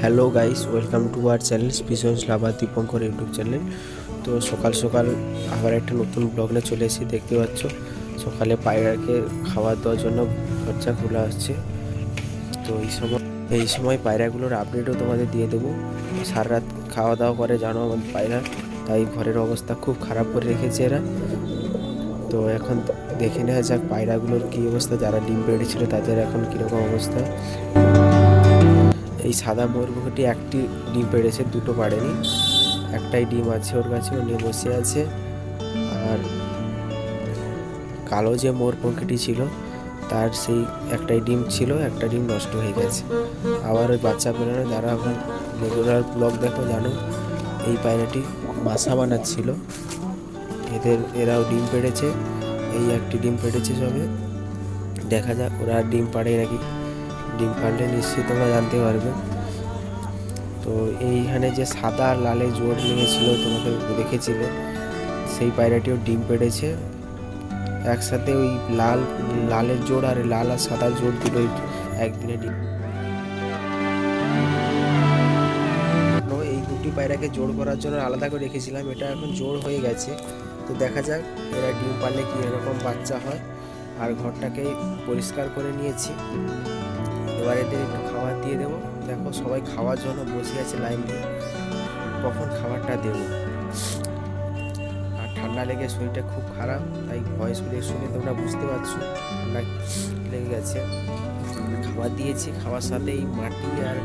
Hello guys welcome to our channel স্পিসন্স লাভা Dipankar YouTube channel তো সকাল সকাল আবার একটা নতুন ব্লগ নিয়ে চলে এসেছি, দেখতে পাচ্ছ? সকালে পায়রাকে খাবার দেওয়ার জন্য খরচা খোলা আসছে। তো এই সময় এই সময় পায়রাগুলোর আপডেটও তোমাদের দিয়ে দেবো। সারা রাত খাওয়া দাওয়া করে, জানো আমাদের পায়রা। তাই ঘরের অবস্থা খুব খারাপ করে রেখেছে এরা। তো এখন দেখে নেওয়া যাক পায়রাগুলোর কী অবস্থা, যারা ডিম পেড়েছিল তাদের এখন কীরকম অবস্থা। এই সাদা ময়ূরপঙ্খটি একটি ডিম পেড়েছে, দুটো পাড়েনি। একটাই ডিম আছে ওর কাছে ও নিয়ে বসে আছে। আর কালো যে ময়ূরপঙ্খটি ছিল, তার সেই একটাই ডিম ছিল, একটা ডিম নষ্ট হয়ে গেছে। আবার ওই বাচ্চা পেরানো যারা এখন রেগুলার ব্লগ দেখো, জানো, এই পায়রাটি বাসা বানাচ্ছিল। এদের, এরাও ডিম পেড়েছে, এই একটি ডিম পেড়েছে সবে। দেখা যাক ওরা ডিম পাড়ে নাকি ডিম পারলে নিশ্চয়ই তোমরা জানতে পারবে। তো এইখানে যে সাদা আর লালে জোর লেগেছিল তোমাকে দেখেছিলে, সেই পায়রাটিও ডিম পেড়েছে। একসাথে ওই লাল, লালের জোড় আর লাল আর সাদা জোড় দুটোই একদিনে ডিম এই দুটি পায়রাকে জোর করার জন্য আলাদা করে রেখেছিলাম। এটা এখন জোর হয়ে গেছে। তো দেখা যাক, এরা ডিম পারলে কী এরকম বাচ্চা হয়। আর ঘরটাকে পরিষ্কার করে নিয়েছি। এবার এদের একটু খাবার দিয়ে দেবো। দেখো সবাই খাওয়ার জন্য বসে আছে লাইন দিয়ে। কখন খাবারটা দেবো? আর ঠান্ডা লেগে শরীরটা খুব খারাপ, তাই ভয়েস করে শুনে তোমরা বুঝতে পারছ, ঠান্ডা লেগে গেছে। খাবার দিয়েছি, খাওয়ার সাথে এই মাটি আর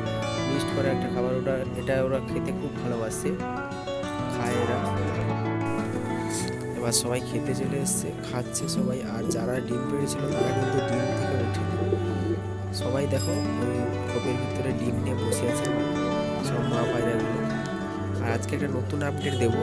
মিক্সড করা একটা খাবার ওটা, এটা ওরা খেতে খুব ভালোবাসে, খায় এরা। এবার সবাই খেতে চলে এসছে, খাচ্ছে সবাই। আর যারা ডিম পেড়েছিল তারা কিন্তু ডিম সবাই দেখো, ওই খোপের ভিতরে ডিম নিয়ে বসে আছে সব মা পায়রাগুলো আর আজকে একটা নতুন আপডেট দেবো।